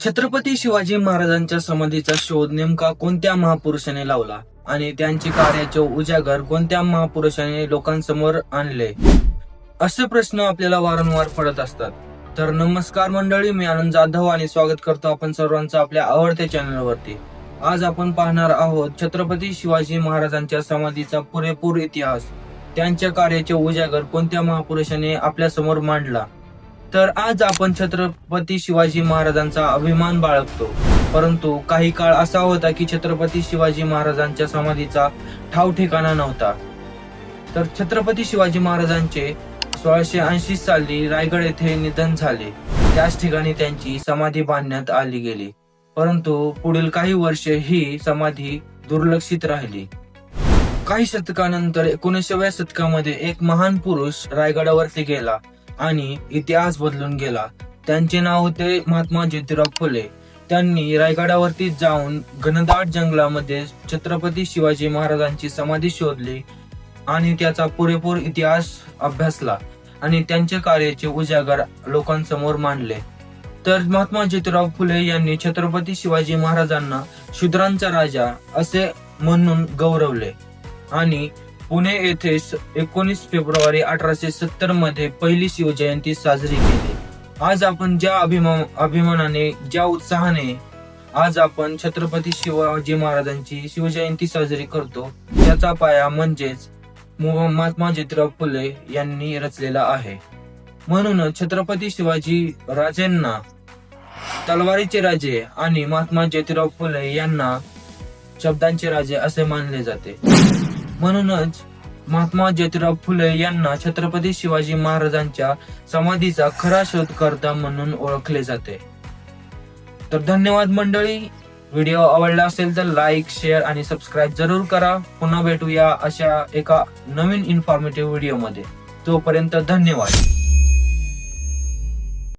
छत्रपती शिवाजी महाराजांच्या समाधीचा शोध नेमका कोणत्या महापुरुषाने लावला? आणि त्यांचे कार्याचे उजागर कोणत्या महापुरुषाने लोकांसमोर आणले? असे प्रश्न आपल्याला वारंवार पडत असतात. तर नमस्कार मंडळी मी आनंद जाधव आणि स्वागत करतो आपण सर्वांचं आपल्या आवडत्या चॅनलवरती. आज आपण पाहणार आहोत छत्रपती शिवाजी महाराजांच्या समाधीचा पुरेपूर इतिहास. त्यांच्या कार्याचे उजागर कोणत्या महापुरुषाने आपल्यासमोर मांडला? तर आज आपण छत्रपती शिवाजी महाराजांचा अभिमान बाळगतो. परंतु काही काळ असा होता की छत्रपती शिवाजी महाराजांच्या समाधीचा ठाव ठिकाणा नव्हता. तर छत्रपती शिवाजी महाराजांचे सोळाशे ऐंशी साली रायगड येथे निधन झाले. त्याच ठिकाणी त्यांची समाधी बांधण्यात आली गेली. परंतु पुढील काही वर्षे ही समाधी दुर्लक्षित राहिली. काही शतकानंतर एकोणीसाव्या शतकामध्ये एक महान पुरुष रायगडावरती गेला. आणि इतिहास बदलून गेला. त्यांचे नाव होते महात्मा ज्योतिराव फुले. त्यांनी रायगडावरती जाऊन घनदाट जंगलामध्ये छत्रपती शिवाजी महाराजांची समाधी शोधली आणि त्याचा पुरेपूर इतिहास अभ्यासला आणि त्यांच्या कार्याचे उजागर लोकांसमोर मांडले. तर महात्मा ज्योतिराव फुले यांनी छत्रपती शिवाजी महाराजांना शूद्रांचा राजा असे म्हणून गौरवले आणि पुणे येथे एकोणीस फेब्रुवारी अठराशे सत्तरमध्ये पहिली शिवजयंती साजरी केली. आज आपण ज्या अभिमा अभिमानाने ज्या उत्साहाने आज आपण छत्रपती शिवाजी महाराजांची शिवजयंती साजरी करतो त्याचा पाया म्हणजेच महात्मा ज्योतिराव फुले यांनी रचलेला आहे. म्हणूनच छत्रपती शिवाजी राजेंना तलवारीचे राजे आणि महात्मा ज्योतिराव फुले यांना शब्दांचे राजे असे मानले जाते. म्हणूनच महात्मा ज्योतिराव फुले यांना छत्रपती शिवाजी महाराजांच्या समाधीचा खरा शोधकर्ता म्हणून ओळखले जाते. तर धन्यवाद मंडळी. व्हिडिओ आवडला असेल तर लाईक शेअर आणि सबस्क्राईब जरूर करा. पुन्हा भेटूया अशा एका नवीन इन्फॉर्मेटिव्ह व्हिडिओमध्ये तोपर्यंत धन्यवाद.